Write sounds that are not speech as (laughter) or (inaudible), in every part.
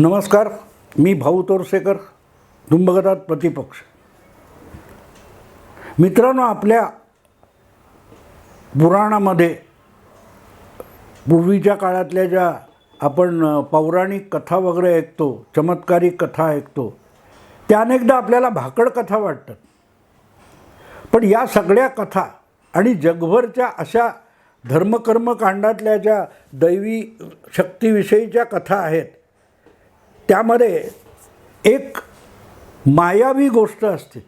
नमस्कार मी भाऊ तोरसेकर दुंबगदात प्रतिपक्ष. मित्रांनो आपल्या पुराणामध्ये पूर्वीच्या काळातल्या ज्या आपण पौराणिक कथा वगैरे ऐकतो चमत्कारिक कथा ऐकतो त्या अनेकदा आपल्याला भाकड कथा वाटतात. पण या सगळ्या कथा आणि जगभरच्या अशा धर्मकर्मकांडातल्या ज्या दैवी शक्तीविषयीच्या कथा आहेत त्यामध्ये एक मायावी गोष्ट असते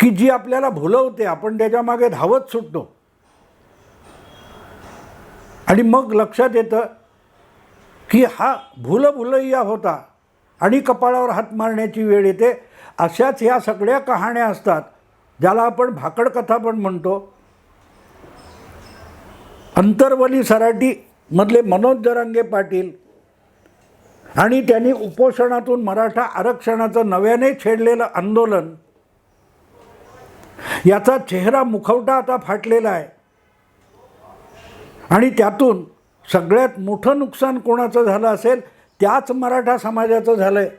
की जी आपल्याला भुलवते आपण त्याच्यामागे धावत सुटतो. आणि मग लक्षात येतं की हा भुलभुलैया होता आणि कपाळावर हात मारण्याची वेळ येते. अशाच ह्या सगळ्या कहाण्या असतात ज्याला आपण भाकड कथा पण म्हणतो. अंतरवली सराटी मधले मनोज जरांगे पाटील आणि त्यांनी उपोषणातून मराठा आरक्षणाचं नव्याने छेडलेलं आंदोलन याचा चेहरा मुखवटा आता फाटलेला आहे. आणि त्यातून सगळ्यात मोठं नुकसान कोणाचं झालं असेल त्याच मराठा समाजाचं झालं आहे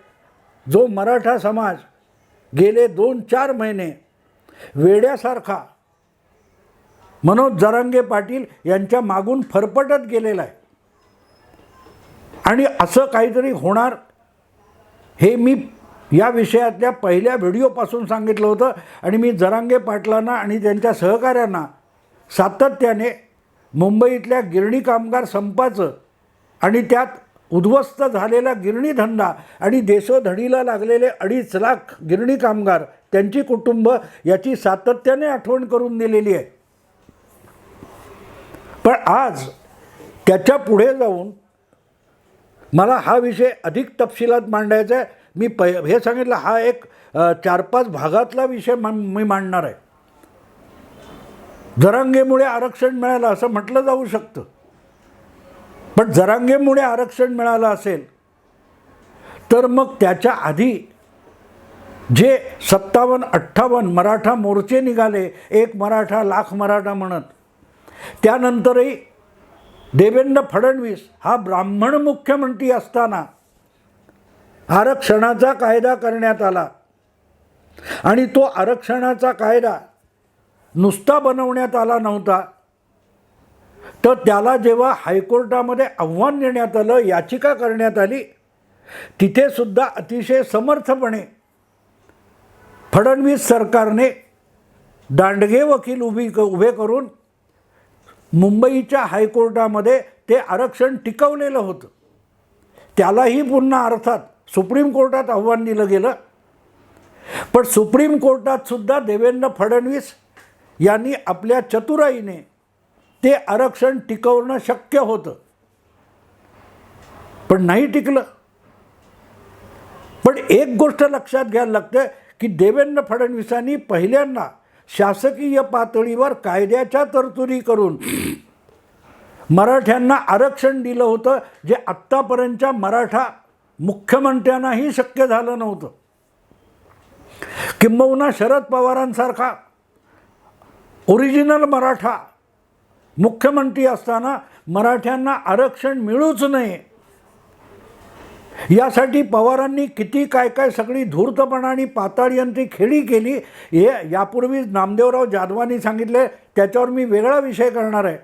जो मराठा समाज गेले दोन चार महिने वेड्यासारखा मनोज जरांगे पाटील यांच्या मागून फरफटत गेलेला आहे. आणि असं काहीतरी होणार? हे मी या विषयातल्या पहिल्या व्हिडिओपासून सांगितलं होतं आणि मी जरांगे पाटलांना आणि त्यांच्या सहकाऱ्यांना सातत्याने मुंबईतल्या गिरणी कामगार संपाचं आणि त्यात उद्ध्वस्त झालेला गिरणी धंदा आणि देशोधडीला लागलेले अडीच लाख गिरणी कामगार त्यांची कुटुंब याची सातत्याने आठवण करून दिलेली आहे. पण आज त्याच्या पुढे जाऊन मला हा विषय अधिक तपशिलात मांडायचा आहे. मी पै हे सांगितलं हा एक चार पाच भागातला विषय मा मी मांडणार आहे. जरांगेमुळे आरक्षण मिळालं असं म्हटलं जाऊ शकतं. पण जरांगेमुळे आरक्षण मिळालं असेल तर मग त्याच्या आधी जे सत्तावन्न अठ्ठावन्न मराठा मोर्चे निघाले एक मराठा लाख मराठा म्हणत त्यानंतरही देवेंद्र फडणवीस हा ब्राह्मण मुख्यमंत्री असताना आरक्षणाचा कायदा करण्यात आला. आणि तो आरक्षणाचा कायदा नुसता बनवण्यात आला नव्हता. तर त्याला जेव्हा हायकोर्टामध्ये आव्हान देण्यात आलं याचिका करण्यात आली तिथेसुद्धा अतिशय समर्थपणे फडणवीस सरकारने दांडगे वकील उभी उभे करून मुंबईच्या हायकोर्टामध्ये ते आरक्षण टिकवलेलं होतं. त्यालाही पुन्हा अर्थात सुप्रीम कोर्टात आव्हान दिलं गेलं. पण सुप्रीम कोर्टात सुद्धा देवेंद्र फडणवीस यांनी आपल्या चतुराईने ते आरक्षण टिकवणं शक्य होतं. पण नाही टिकलं. पण एक गोष्ट लक्षात घ्यायला लागतं की देवेंद्र फडणवीसांनी पहिल्यांदा शासकीय पातळीवर कायद्याच्या तरतुदी करून मराठ्यांना आरक्षण दिलं होतं जे आत्तापर्यंतच्या मराठा मुख्यमंत्र्यांनाही शक्य झालं नव्हतं. किंबहुना शरद पवारांसारखा ओरिजिनल मराठा मुख्यमंत्री असताना मराठ्यांना आरक्षण मिळूच नये. यासाठी पवारांनी किती काय काय सगळी धूर्तपणा आणि पाताळयंत्री खेळी केली हे यापूर्वीच नामदेवराव जाधवांनी सांगितले त्याच्यावर मी वेगळा विषय करणार आहे.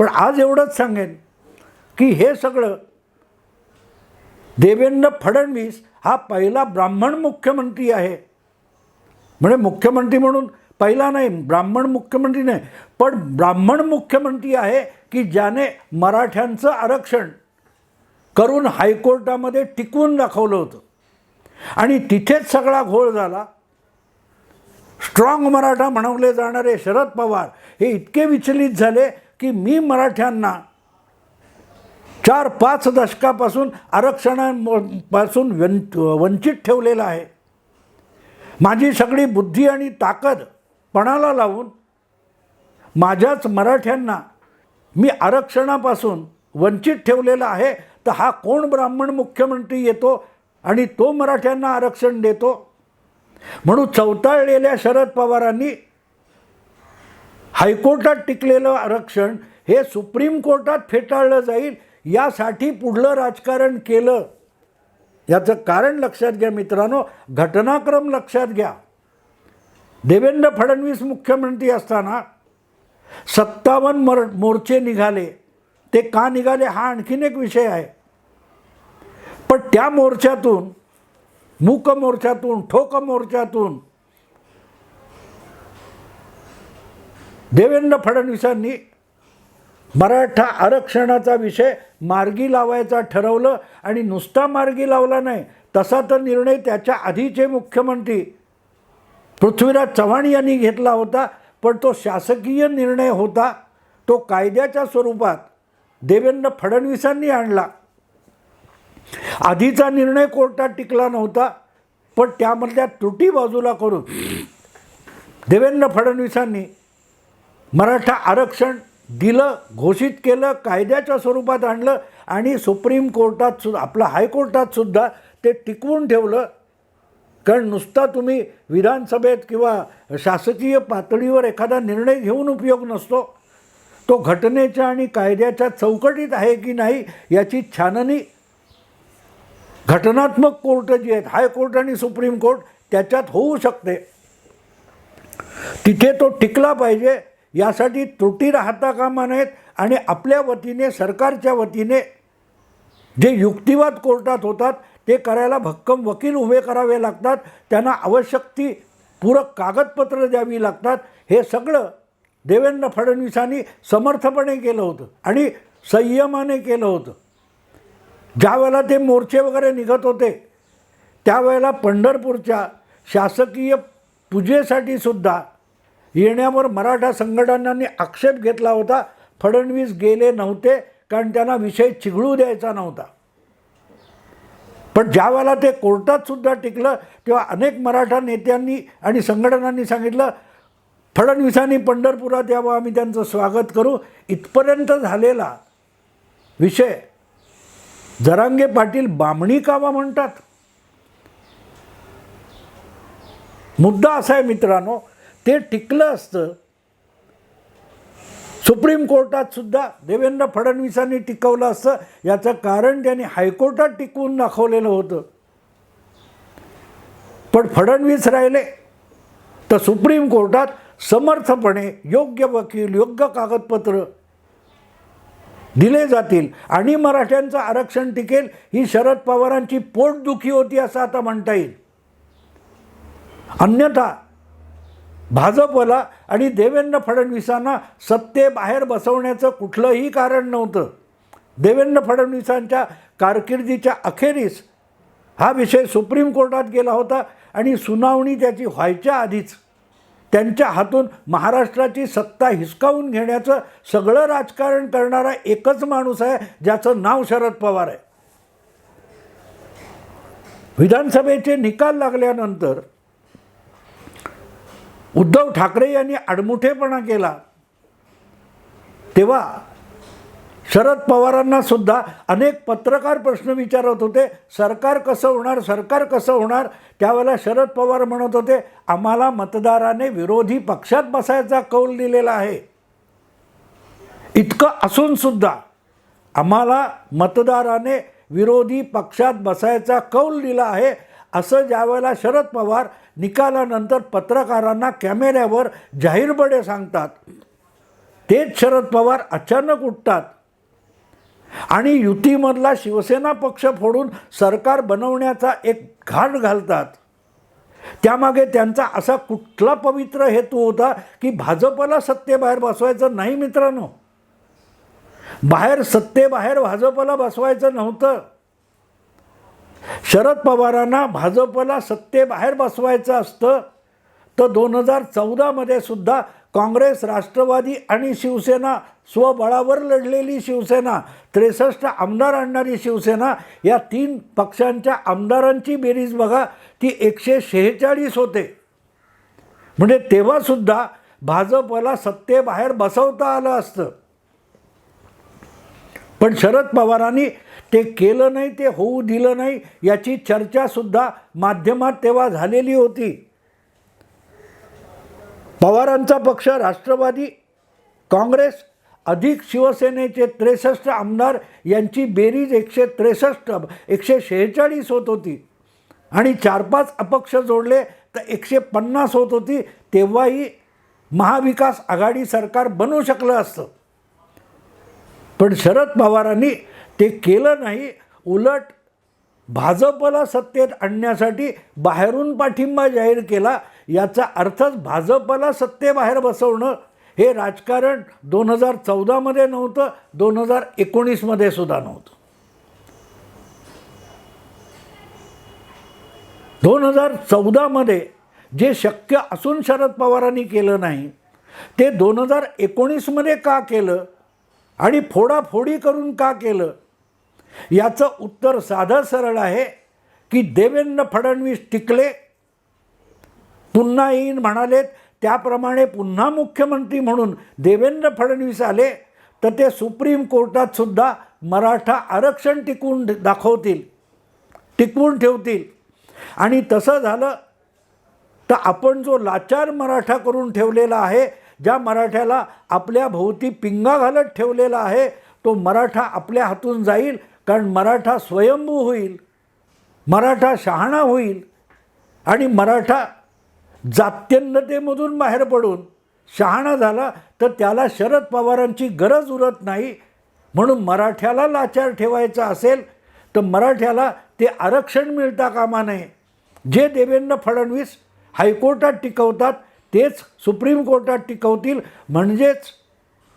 पण आज एवढंच सांगेन की हे सगळं देवेंद्र फडणवीस हा पहिला ब्राह्मण मुख्यमंत्री आहे. म्हणजे मुख्यमंत्री म्हणून पहिला नाही ब्राह्मण मुख्यमंत्री नाही पण ब्राह्मण मुख्यमंत्री आहे की ज्याने मराठ्यांचं आरक्षण करून हायकोर्टामध्ये टिकवून दाखवलं होतं. आणि तिथेच सगळा घोळ झाला. स्ट्रॉंग मराठा म्हणवले जाणारे शरद पवार हे इतके विचलित झाले की मी मराठ्यांना चार पाच दशकापासून आरक्षणापासून वन वंचित ठेवलेलं आहे. माझी सगळी बुद्धी आणि ताकद पणाला लावून माझ्याच मराठ्यांना मी आरक्षणापासून वंचित ठेवलेला आहे तर हा कोण ब्राह्मण मुख्यमंत्री येतो आणि तो मराठ्यांना आरक्षण देतो? म्हणून चौताळलेल्या शरद पवारांनी हायकोर्टात टिकलेलं आरक्षण हे सुप्रीम कोर्टात फेटाळलं जाईल यासाठी पुढलं राजकारण केलं. याचं कारण लक्षात घ्या मित्रांनो घटनाक्रम लक्षात घ्या. देवेंद्र फडणवीस मुख्यमंत्री असताना सत्तावन्न मर मोर्चे निघाले. ते का निघाले हा आणखीन एक विषय आहे. पण त्या मोर्चातून मूक मोर्चातून ठोक मोर्चातून देवेंद्र फडणवीसांनी मराठा आरक्षणाचा विषय मार्गी लावायचा ठरवलं आणि नुसता मार्गी लावला नाही तसा तर निर्णय त्याच्या आधीचे मुख्यमंत्री पृथ्वीराज चव्हाण यांनी घेतला होता पण तो शासकीय निर्णय होता. तो कायद्याच्या स्वरूपात देवेंद्र फडणवीसांनी आणला. आधीचा निर्णय कोर्टात टिकला नव्हता पण त्यामधल्या त्रुटी बाजूला करून देवेंद्र फडणवीसांनी मराठा आरक्षण दिलं घोषित केलं कायद्याच्या स्वरूपात आणलं आणि सुप्रीम कोर्टात सुद्धा आपलं हायकोर्टात सुद्धा ते टिकवून ठेवलं. कारण नुसता तुम्ही विधानसभेत किंवा शासकीय पातळीवर एखादा निर्णय घेऊन उपयोग नसतो. तो घटनेच्या आणि कायद्याच्या चौकटीत आहे की नाही याची छाननी घटनात्मक कोर्ट जी आहेत हायकोर्ट आणि सुप्रीम कोर्ट त्याच्यात होऊ शकते. तिथे तो टिकला पाहिजे. यासाठी त्रुटी राहता कामा नयेत आणि आपल्या वतीने सरकारच्या वतीने जे युक्तिवाद कोर्टात होतात ते करायला भक्कम वकील उभे करावे लागतात. त्यांना आवश्यक ती पूरक कागदपत्रं द्यावी लागतात. हे सगळं देवेंद्र फडणवीसांनी समर्थपणे केलं होतं आणि संयमाने केलं होतं. ज्यावेळेला ते मोर्चे वगैरे निघत होते त्यावेळेला पंढरपूरच्या शासकीय पूजेसाठी सुद्धा येण्यावर मराठा संघटनांनी आक्षेप घेतला होता. फडणवीस गेले नव्हते कारण त्यांना विषय चिघळू द्यायचा नव्हता. पण ज्या वेळेला ते कोर्टात सुद्धा टिकलं तेव्हा अनेक मराठा नेत्यांनी आणि संघटनांनी सांगितलं फडणवीसांनी पंढरपुरात यावं आम्ही त्यांचं स्वागत करू. इथपर्यंत झालेला विषय जरांगे पाटील बामणी कावा म्हणतात. मुद्दा असा आहे मित्रांनो ते टिकलं असतं. सुप्रीम कोर्टात सुद्धा देवेंद्र फडणवीसांनी टिकवलं असतं. याचं कारण त्यांनी हायकोर्टात टिकवून दाखवलेलं होतं. पण फडणवीस राहिले. तर सुप्रीम कोर्टात समर्थपणे योग्य वकील योग्य कागदपत्र दिले जातील. आणि मराठ्यांचं आरक्षण टिकेल ही शरद पवारांची पोटदुखी होती असं आता म्हणता येईल. अन्यथा भाजपला आणि देवेंद्र फडणवीसांना सत्तेबाहेर बसवण्याचं कुठलंही कारण नव्हतं. देवेंद्र फडणवीसांच्या कारकिर्दीच्या अखेरीस हा विषय सुप्रीम कोर्टात गेला होता आणि सुनावणी त्याची व्हायच्या आधीच. त्यांच्या हातून महाराष्ट्राची सत्ता हिसकावून घेण्याचं सगळं राजकारण करणारा एकच माणूस आहे ज्याचं नाव शरद पवार आहे. विधानसभेचे निकाल लागल्यानंतर उद्धव ठाकरे यांनी आडमुठेपणा केला. तेव्हा शरद पवारांना सुद्धा अनेक पत्रकार प्रश्न विचारत होते सरकार कसं होणार सरकार कसं होणार? त्यावेळेला शरद पवार म्हणत होते आम्हाला मतदाराने विरोधी पक्षात बसायचा कौल दिलेला आहे. इतकं असूनसुद्धा आम्हाला मतदाराने विरोधी पक्षात बसायचा कौल दिला आहे. असं ज्यावेळेला शरद पवार निकालानंतर पत्रकारांना कॅमेऱ्यावर जाहीरपणे सांगतात तेच शरद पवार अचानक उठतात. आणि युतीमधला शिवसेना पक्ष फोडून सरकार बनवण्याचा एक घाट घालतात. त्यामागे त्यांचा असा कुठला पवित्र हेतू होता की भाजपला सत्तेबाहेर बसवायचं नाही मित्रांनो. बाहेर सत्तेबाहेर भाजपला बसवायचं नव्हतं. शरद पवारांना भाजपला सत्तेबाहेर बसवायचं असतं तर दोन हजार चौदामध्ये सुद्धा काँग्रेस राष्ट्रवादी आणि शिवसेना स्वबळावर लढलेली शिवसेना त्रेसष्ट आमदार आणणारी शिवसेना या तीन पक्षांच्या आमदारांची बेरीज बघा ती एकशे शेहेचाळीस होते. म्हणजे तेव्हासुद्धा भाजपला सत्तेबाहेर बसवता आलं असतं. पण शरद पवारांनी ते केलं नाही ते होऊ दिलं नाही याची चर्चासुद्धा माध्यमात तेव्हा झालेली होती. पवारांचा पक्ष राष्ट्रवादी काँग्रेस अधिक शिवसेनेचे त्रेसष्ट आमदार यांची बेरीज एकशे त्रेसष्ट एकशे शेहेचाळीस होत होती. आणि चार पाच अपक्ष जोडले तर एकशे पन्नास होत होती. तेव्हाही महाविकास आघाडी सरकार बनू शकलं असतं. पण शरद पवारांनी ते केलं नाही. उलट भाजपला सत्तेत आणण्यासाठी बाहेरून पाठिंबा जाहीर केला. याचा अर्थच भाजपला सत्तेबाहेर बसवणं हे राजकारण दोन हजार चौदामध्ये नव्हतं दोन हजार एकोणीसमध्ये सुद्धा नव्हतं. दोन हजार चौदामध्ये जे शक्य असून शरद पवारांनी केलं नाही ते दोन हजार एकोणीसमध्ये का केलं? आणि फोडाफोडी करून का केलं? याचं उत्तर साधं सरळ आहे की देवेंद्र फडणवीस टिकले. पुन्हा येईन म्हणालेत त्याप्रमाणे पुन्हा मुख्यमंत्री म्हणून देवेंद्र फडणवीस आले तर ते सुप्रीम कोर्टात सुद्धा मराठा आरक्षण टिकवून दाखवतील टिकवून ठेवतील. आणि तसं झालं तर आपण जो लाचार मराठा करून ठेवलेला आहे ज्या मराठ्याला आपल्या भोवती पिंगा घालत ठेवलेला आहे तो मराठा आपल्या हातून जाईल कारण मराठा स्वयंभू होईल मराठा शहाणा होईल आणि मराठा जात्यन्नतेमधून बाहेर पडून शहाणा झाला तर त्याला शरद पवारांची गरज उरत नाही. म्हणून मराठ्याला लाचार ठेवायचा असेल तर मराठ्याला ते आरक्षण मिळता कामा नये. जे देवेंद्र फडणवीस हायकोर्टात टिकवतात तेच सुप्रीम कोर्टात टिकवतील. म्हणजेच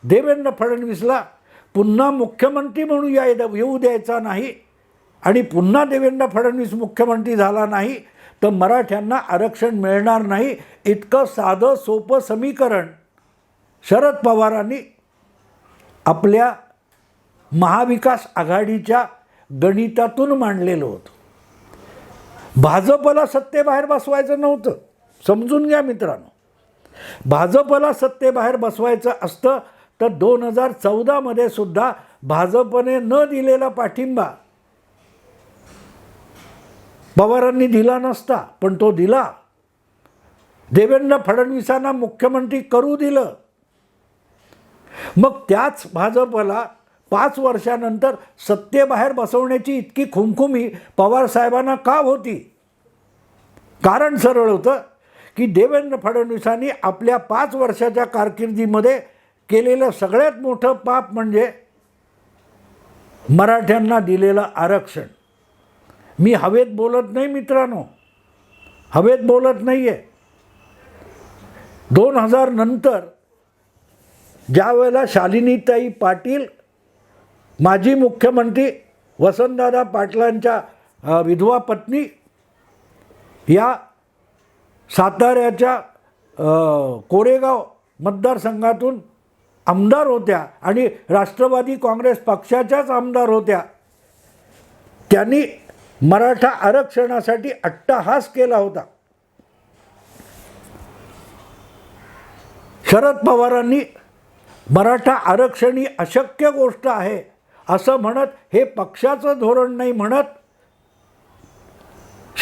देवेंद्र फडणवीसला पुन्हा मुख्यमंत्री म्हणून या येऊ द्यायचा नाही. आणि पुन्हा देवेंद्र फडणवीस मुख्यमंत्री झाला नाही तर मराठ्यांना आरक्षण मिळणार नाही. इतकं साधं सोपं समीकरण शरद पवारांनी आपल्या महाविकास आघाडीच्या गणितातून मांडलेलं होतं. भाजपला सत्तेबाहेर बसवायचं नव्हतं. समजून घ्या मित्रांनो. भाजपला सत्तेबाहेर बसवायचं असतं तर दोन हजार चौदामध्ये सुद्धा भाजपने न दिलेला पाठिंबा. पवारांनी दिला नसता पण तो दिला. देवेंद्र फडणवीसांना मुख्यमंत्री करू दिलं. मग त्याच भाजपला पाच वर्षानंतर सत्तेबाहेर बसवण्याची इतकी खुमखुमी पवारसाहेबांना का होती? कारण सरळ होतं. की देवेंद्र फडणवीसांनी आपल्या पाच वर्षाच्या कारकिर्दीमध्ये केलेलं सगळ्यात मोठं पाप म्हणजे मराठ्यांना दिलेलं आरक्षण. मी हवेत बोलत नाही मित्रांनो. हवेत बोलत नाही आहे दोन हजार नंतर ज्या वेळेला शालिनीताई पाटील माजी मुख्यमंत्री वसंतदादा पाटलांच्या विधवा पत्नी या साताऱ्याच्या कोरेगाव मतदारसंघातून आमदार होत्या आणि राष्ट्रवादी काँग्रेस पक्षाच्याच आमदार होत्या. त्यांनी मराठा आरक्षणासाठी अट्टहास केला होता. शरद पवारांनी मराठा आरक्षण ही अशक्य गोष्ट आहे असं म्हणत हे पक्षाचं धोरण नाही म्हणत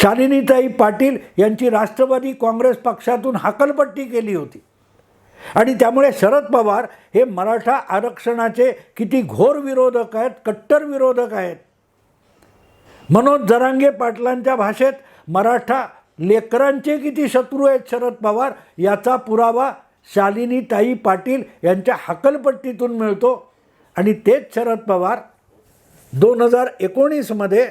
शालिनीताई पाटील यांची राष्ट्रवादी काँग्रेस पक्षातून हाकलपट्टी केली होती. आणि त्यामुळे शरद पवार हे मराठा आरक्षणाचे किती घोर विरोधक आहेत कट्टर विरोधक आहेत. मनोज जरांगे पाटलांच्या भाषेत मराठा लेकरांचे किती शत्रू आहेत शरद पवार याचा पुरावा शालिनीताई पाटील यांच्या हकलपट्टीतून मिळतो. आणि तेच शरद पवार दोन हजार एकोणीसमध्ये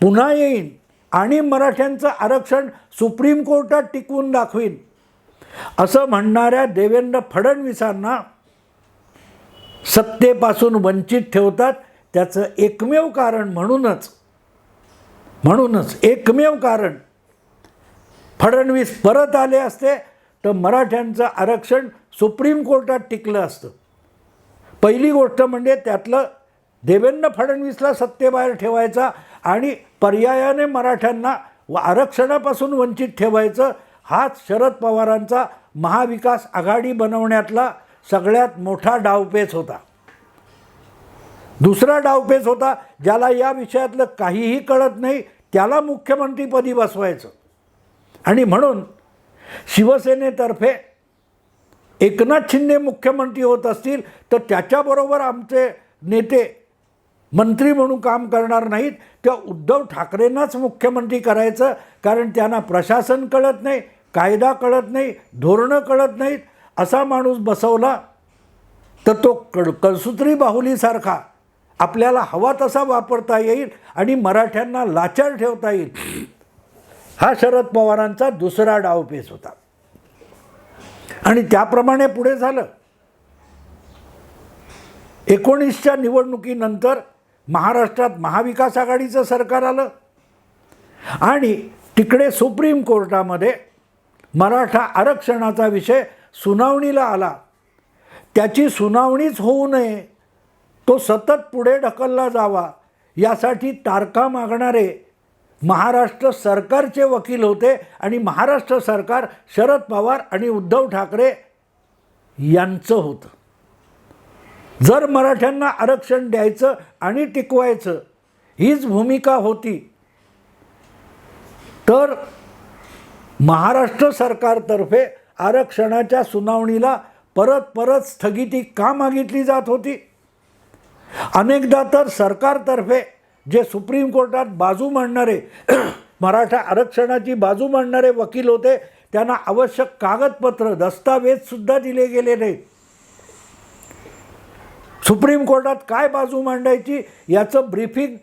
पुन्हा येईन. आणि मराठ्यांचं आरक्षण सुप्रीम कोर्टात टिकवून दाखवीन. असं म्हणणाऱ्या देवेंद्र फडणवीसांना सत्तेपासून वंचित ठेवतात. त्याचं एकमेव कारण म्हणूनच म्हणूनच एकमेव कारण फडणवीस परत आले असते तर मराठ्यांचं आरक्षण सुप्रीम कोर्टात टिकलं असतं. पहिली गोष्ट म्हणजे त्यातलं देवेंद्र फडणवीसला सत्तेबाहेर ठेवायचा आणि पर्यायाने मराठ्यांना व आरक्षणापासून वंचित ठेवायचं हाच शरद पवारांचा महाविकास आघाडी बनवण्यातला सगळ्यात मोठा डावपेच होता. दुसरा डावपेच होता ज्याला या विषयातलं काहीही कळत नाही त्याला मुख्यमंत्रीपदी बसवायचं. आणि म्हणून शिवसेनेतर्फे एकनाथ शिंदे मुख्यमंत्री होत असतील तर त्याच्याबरोबर आमचे नेते मंत्री म्हणून काम करणार नाहीत. त्या उद्धव ठाकरेंनाच मुख्यमंत्री करायचं कारण त्यांना प्रशासन कळत नाही कायदा कळत नाही धोरणं कळत नाहीत. असा माणूस बसवला तर तो कड कळसूत्री बाहुलीसारखा. आपल्याला हवा तसा वापरता येईल आणि मराठ्यांना लाचार ठेवता येईल. हा शरद पवारांचा दुसरा डावपेच होता. आणि त्याप्रमाणे पुढे झालं. एकोणीसच्या निवडणुकीनंतर महाराष्ट्रात महाविकास आघाडीचं सरकार आलं. आणि तिकडे सुप्रीम कोर्टामध्ये मराठा आरक्षणाचा विषय सुनावणीला आला. त्याची सुनावणीच होऊ नये. तो सतत पुढे ढकलला जावा. यासाठी तारखा मागणारे महाराष्ट्र सरकारचे वकील होते आणि महाराष्ट्र सरकार शरद पवार आणि उद्धव ठाकरे यांचं होतं. जर मराठ्यांना आरक्षण द्यायचं आणि टिकवायचं हीच भूमिका होती. तर महाराष्ट्र सरकारतर्फे आरक्षणाच्या सुनावणीला परत परत स्थगिती का मागितली जात होती? अनेकदा तर सरकारतर्फे जे सुप्रीम कोर्टात बाजू मांडणारे (clears throat) मराठा आरक्षणाची बाजू मांडणारे वकील होते त्यांना आवश्यक कागदपत्र दस्तावेजसुद्धा दिले गेले नाहीत. सुप्रीम कोर्टात काय बाजू मांडायची याचं ब्रीफिंग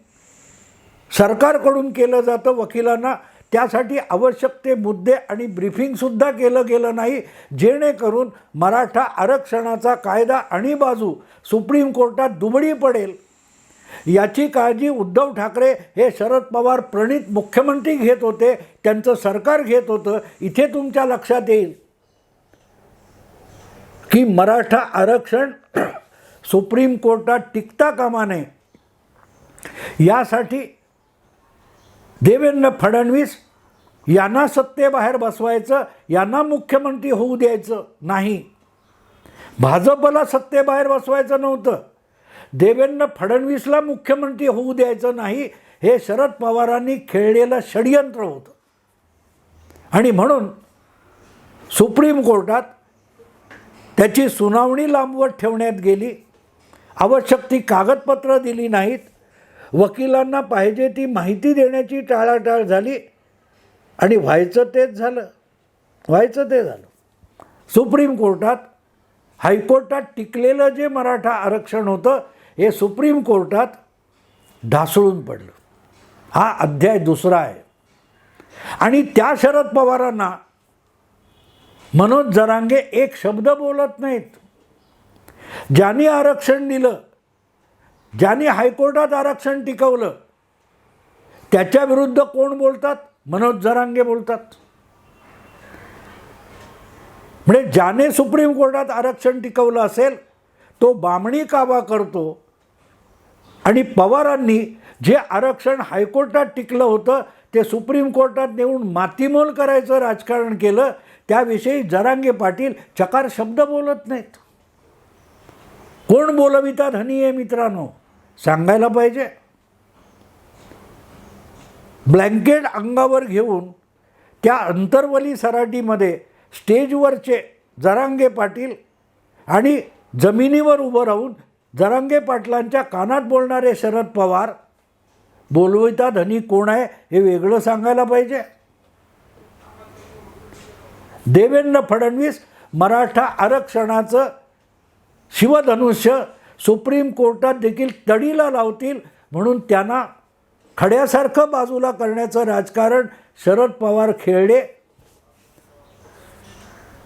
सरकारकडून केलं जातं वकिलांना. त्यासाठी आवश्यक ते मुद्दे आणि ब्रीफिंगसुद्धा केलं गेलं नाही. जेणेकरून मराठा आरक्षणाचा कायदा आणि बाजू सुप्रीम कोर्टात दुबळी पडेल. याची काळजी उद्धव ठाकरे हे शरद पवार प्रणित मुख्यमंत्री घेत होते. त्यांचं सरकार घेत होतं. इथे तुमच्या लक्षात येईल की मराठा आरक्षण सुप्रीम कोर्टात टिकता कामा नये. यासाठी देवेंद्र फडणवीस यांना सत्तेबाहेर बसवायचं यांना मुख्यमंत्री होऊ द्यायचं नाही. भाजपला सत्तेबाहेर बसवायचं नव्हतं. देवेंद्र फडणवीसला मुख्यमंत्री होऊ द्यायचं नाही हे शरद पवारांनी खेळलेलं षडयंत्र होतं. आणि म्हणून सुप्रीम कोर्टात त्याची सुनावणी लांबवत ठेवण्यात गेली. आवश्यक ती कागदपत्रं दिली नाहीत. वकिलांना पाहिजे ती माहिती देण्याची टाळाटाळ झाली आणि व्हायचं तेच झालं. व्हायचं ते झालं. सुप्रीम कोर्टात हायकोर्टात टिकलेलं जे मराठा आरक्षण होतं हे सुप्रीम कोर्टात ढासळून पडलं. हा अध्याय दुसरा आहे. आणि त्या शरद पवारांना मनोज जरांगे एक शब्द बोलत नाहीत. ज्यांनी आरक्षण दिलं ज्यांनी हायकोर्टात आरक्षण टिकवलं त्याच्याविरुद्ध कोण बोलतात? मनोज जरांगे बोलतात. म्हणजे ज्याने सुप्रीम कोर्टात आरक्षण टिकवलं असेल तो बामणी कावा करतो. आणि पवारांनी जे आरक्षण हायकोर्टात टिकलं होतं ते सुप्रीम कोर्टात नेऊन मातीमोल करायचं राजकारण केलं त्याविषयी जरांगे पाटील चकार शब्द बोलत नाहीत. कोण बोलविता धनी आहे मित्रांनो? सांगायला पाहिजे. ब्लँकेट अंगावर घेऊन त्या अंतरवली सराटीमध्ये स्टेजवरचे जरांगे पाटील आणि जमिनीवर उभं राहून जरांगे पाटलांच्या कानात बोलणारे शरद पवार बोलविता धनी कोण आहे हे वेगळं सांगायला पाहिजे. देवेंद्र फडणवीस मराठा आरक्षणाचं शिवधनुष्य सुप्रीम कोर्टात देखील तडीला लावतील म्हणून त्यांना खड्यासारखं बाजूला करण्याचं राजकारण शरद पवार खेळले.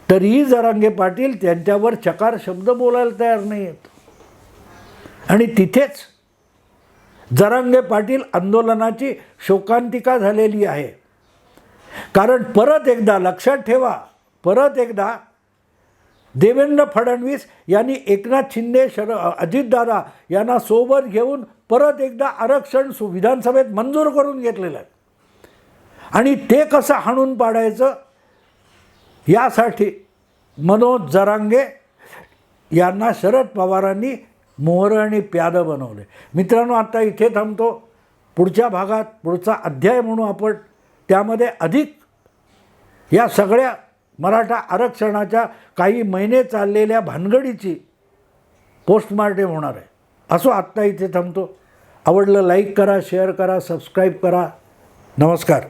तरीही जरांगे पाटील त्यांच्यावर चकार शब्द बोलायला तयार नाही आहेत आणि तिथेच जरांगे पाटील आंदोलनाची शोकांतिका झालेली आहे. कारण परत एकदा लक्षात ठेवा परत एकदा देवेंद्र फडणवीस यांनी एकनाथ शिंदे शर अजितदादा यांना सोबत घेऊन परत एकदा आरक्षण सु विधानसभेत मंजूर करून घेतलेलं आहे. आणि ते कसं हाणून पाडायचं? यासाठी मनोज जरांगे यांना शरद पवारांनी मोहर आणि प्यादं बनवले. मित्रांनो आता इथे थांबतो. पुढच्या भागात पुढचा अध्याय म्हणू आपण. त्यामध्ये अधिक या सगळ्या मराठा आरक्षणाच्या काही महिने चाललेल्या भानगडीची पोस्टमार्टेम होणार आहे. असो आत्ता इथे थांबतो. आवडलं लाईक करा शेअर करा सबस्क्राईब करा. नमस्कार.